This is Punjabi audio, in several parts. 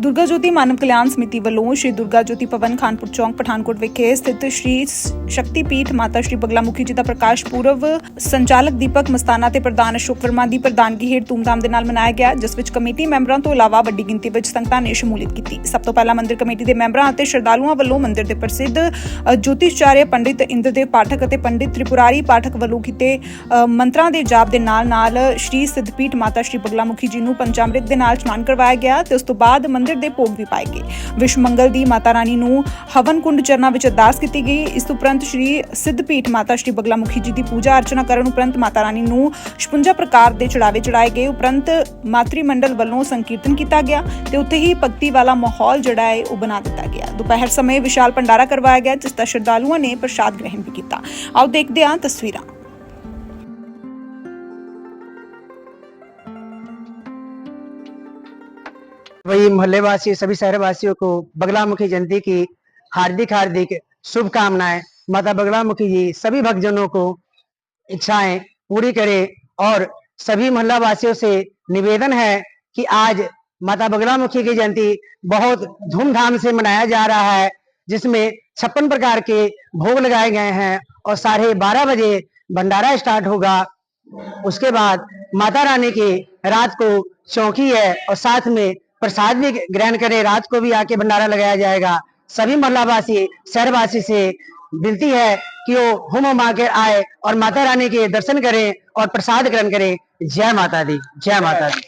ਦੁਰਗਾ ਜੋਤੀ ਮਾਨਵ ਕਲਿਆਣ ਸਮਿਤੀ ਵੱਲੋਂ ਸ਼੍ਰੀ ਦੁਰਗਾ ਜੋਤੀ ਭਵਨ ਖਾਨਪੁਰ ਚੌਂਕ ਪਠਾਨਕੋਟ ਵਿਖੇ ਸਥਿਤ ਸ਼੍ਰੀ ਸ਼ਕਤੀਪੀਠ ਮਾਤਾ ਸ਼੍ਰੀ ਬਗਲਾ ਮੁਖੀ ਜੀ ਦਾ ਪ੍ਰਕਾਸ਼ ਪੁਰਬ ਸੰਚਾਲਕ ਦੀਪਕ ਮਸਤਾਨਾ ਤੇ ਪ੍ਰਧਾਨ ਅਸ਼ੋਕ ਵਰਮਾ ਦੀ ਪ੍ਰਧਾਨਗੀ ਹੇਠ ਧੂਮਧਾਮ ਦੇ ਨਾਲ ਮਨਾਇਆ ਗਿਆ ਜਿਸ ਵਿੱਚ ਕਮੇਟੀ ਮੈਂਬਰਾਂ ਤੋਂ ਇਲਾਵਾ ਵੱਡੀ ਗਿਣਤੀ ਵਿੱਚ ਸੰਗਤਾਂ ਨੇ ਸ਼ਮੂਲੀਅਤ ਕੀਤੀ। ਸਭ ਤੋਂ ਪਹਿਲਾਂ ਮੰਦਿਰ ਕਮੇਟੀ ਦੇ ਮੈਂਬਰਾਂ ਅਤੇ ਸ਼ਰਧਾਲੂਆਂ ਵੱਲੋਂ ਮੰਦਿਰ ਦੇ ਪ੍ਰਸਿੱਧ ਅ, ਜੋਤਿਸ਼ਚਾਰਿਆ ਪੰਡਿਤ ਇੰਦਰਦੇਵ ਪਾਠਕ ਅਤੇ ਪੰਡਿਤ ਤ੍ਰਿਪੁਰਾਰੀ ਪਾਠਕ ਵੱਲੋਂ ਕੀਤੇ ਮੰਤਰਾਂ ਦੇ ਜਾਪ ਦੇ ਨਾਲ ਨਾਲ ਸ਼੍ਰੀ ਸਿੱਧਪੀਠ ਮਾਤਾ ਸ਼੍ਰੀ ਬਗਲਾ ਮੁਖੀ ਜੀ ਨੂੰ ਪੰਚਾਮ੍ਰਿਤ ਦੇ ਨਾਲ ਇਸ਼ਨਾਨ ਕਰਵਾਇਆ ਗਿਆ ਤੇ ਉਸ ਤੋਂ ਬਾਅਦ ਮੰਦਿਰ ਦੇ ਭੋਗ ਵੀ ਪਾਏ ਗਏ। ਵਿਸ਼ਵ ਮੰਗਲ ਦੀ ਮਾਤਾ ਰਾਣੀ ਨੂੰ ਹਵਨ ਕੁੰਡ ਚਰਨਾਂ ਵਿੱਚ ਅਰਦਾਸ ਕੀਤੀ ਗਈ। ਇਸ ਉਪਰੰਤ ਸ਼੍ਰੀ ਸਿੱਧਪੀਠ ਮਾਤਾ ਸ਼੍ਰੀ ਬਗਲਾਮੁਖੀ ਜੀ ਦੀ ਪੂਜਾ ਅਰਚਨਾ ਕਰਨ ਉਪਰੰਤ ਮਾਤਾ ਰਾਣੀ ਨੂੰ 56 ਪ੍ਰਕਾਰ ਦੇ ਚੜਾਵੇ ਚੜਾਏ ਗਏ। ਉਪਰੰਤ ਮਾਤਰੀ ਮੰਡਲ ਵੱਲੋਂ ਸੰਕੀਰਤਨ ਕੀਤਾ ਗਿਆ ਤੇ ਉੱਥੇ ਹੀ ਭਗਤੀ ਵਾਲਾ ਮਾਹੌਲ ਜਿਹੜਾ ਹੈ, ਉਹ ਬਣਾ ਦਿੱਤਾ ਗਿਆ। ਦੁਪਹਿਰ ਸਮੇਂ ਵਿਸ਼ਾਲ ਭੰਡਾਰਾ ਕਰਵਾਇਆ ਗਿਆ, ਜਿਸ ਦਾ ਸ਼ਰਧਾਲੂਆਂ ਨੇ ਪ੍ਰਸ਼ਾਦ ਗ੍ਰਹਿਣ ਵੀ ਕੀਤਾ। ਆਓ ਦੇਖਦੇ ਹਾਂ ਤਸਵੀਰਾਂ। वही मोहल्ले वासी सभी शहर वासियों को बगलामुखी जयंती की हार्दिक हार्दिक शुभकामनाएँ। माता बगलामुखी जी, सभी भक्तजनों को इच्छाएँ पूरी करे और सभी मोहल्ला वासियों से निवेदन है कि आज माता बगलामुखी की जयंती बहुत धूमधाम से मनाया जा रहा है, जिसमें छप्पन प्रकार के भोग लगाए गए हैं और साढ़े बारह बजे भंडारा स्टार्ट होगा। उसके बाद माता रानी की रात को चौकी है और साथ में प्रसाद भी ग्रहण करें, रात को भी आके भंडारा लगाया जाएगा। सभी मल्लावासी शहरवासी से विनती है कि वो हुम होम आकर आए और माता रानी के दर्शन करें और प्रसाद ग्रहण करें। जय माता दी, जय माता दी।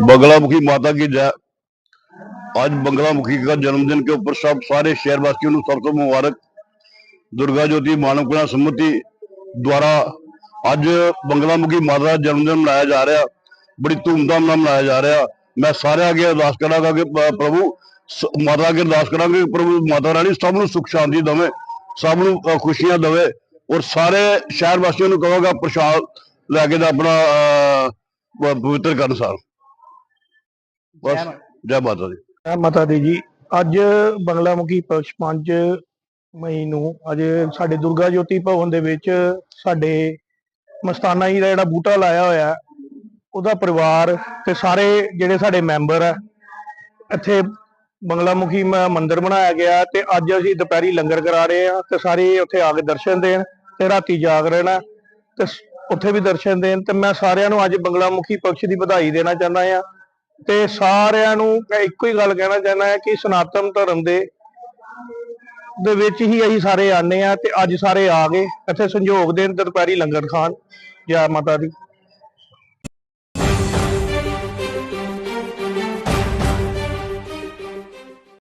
बगलामुखी माता की जय। आज बंगलामुखी का जन्मदिन के ऊपर सब सारे शहरवासियों को मुबारक। दुर्गा ज्योति मानव कल्याण समिति द्वारा आज बंगलामुखी माता का जन्मदिन मनाया जा रहा है। ਬੜੀ ਧੂਮਧਾਮ ਨਾਲ ਮਨਾਇਆ ਜਾ ਰਿਹਾ। ਮੈਂ ਸਾਰਿਆਂ ਅੱਗੇ ਅਰਦਾਸ ਕਰਾਂਗਾ ਕਿ ਪ੍ਰਭੂ ਮਾਤਾ ਅੱਗੇ ਅਰਦਾਸ ਕਰਾਂਗੇ ਕਿ ਪ੍ਰਭੂ ਮਾਤਾ ਰਾਣੀ ਸਭ ਨੂੰ ਸੁਖ ਸ਼ਾਂਤੀ ਦੇਵੇ ਸਭ ਨੂੰ ਖੁਸ਼ੀਆਂ ਦੇਵੇ ਔਰ ਸਾਰੇ ਸ਼ਹਿਰ ਵਾਸੀਆਂ ਨੂੰ ਕਹਾਂਗਾ ਪ੍ਰਸ਼ਾਦ ਲੈ ਕੇ ਤੇ ਆਪਣਾ ਪਵਿੱਤਰ ਕਰਨ ਸਾਰ। ਬਸ ਜੈ ਮਾਤਾ ਦੀ। ਜੈ ਮਾਤਾ ਦੀ ਜੀ। ਅੱਜ ਬੰਗਲਾਮੁਖੀ ਪਕਸ਼ 5 ਮਈ ਨੂੰ ਅੱਜ ਸਾਡੇ ਦੁਰਗਾ ਜੋਤੀ ਭਵਨ ਦੇ ਵਿੱਚ ਸਾਡੇ ਮਸਤਾਨਾ ਜੀ ਦਾ ਜਿਹੜਾ ਬੂਟਾ ਲਾਇਆ ਹੋਇਆ ਹੈ, ਉਹਦਾ ਪਰਿਵਾਰ ਤੇ ਸਾਰੇ ਜਿਹੜੇ ਸਾਡੇ ਮੈਂਬਰ ਆ, ਇੱਥੇ ਬੰਗਲਾ ਮੁਖੀ ਮੰਦਿਰ ਬਣਾਇਆ ਗਿਆ ਤੇ ਅੱਜ ਅਸੀਂ ਦੁਪਹਿਰੀ ਲੰਗਰ ਕਰਾ ਰਹੇ ਆ ਤੇ ਸਾਰੇ ਉੱਥੇ ਆ ਕੇ ਦਰਸ਼ਨ ਦੇਣ ਤੇ ਰਾਤੀ ਜਾਗ ਰਹਿਣਾ ਤੇ ਉੱਥੇ ਵੀ ਦਰਸ਼ਨ ਦੇਣ ਤੇ ਮੈਂ ਸਾਰਿਆਂ ਨੂੰ ਅੱਜ ਬੰਗਲਾ ਮੁਖੀ ਪਕਸ਼ ਦੀ ਵਧਾਈ ਦੇਣਾ ਚਾਹੁੰਦਾ ਆ ਤੇ ਸਾਰਿਆਂ ਨੂੰ ਮੈਂ ਇੱਕੋ ਹੀ ਗੱਲ ਕਹਿਣਾ ਚਾਹੁੰਦਾ ਹਾਂ ਕਿ ਸਨਾਤਨ ਧਰਮ ਦੇ ਦੇ ਵਿੱਚ ਹੀ ਅਸੀਂ ਸਾਰੇ ਆਨੇ ਆ ਤੇ ਅੱਜ ਸਾਰੇ ਆ ਗਏ, ਇੱਥੇ ਸੰਯੋਗ ਦੇਣ ਤੇ ਦੁਪਹਿਰੀ ਲੰਗਰ ਖਾਣ, ਜੈ ਮਾਤਾ ਦੀ।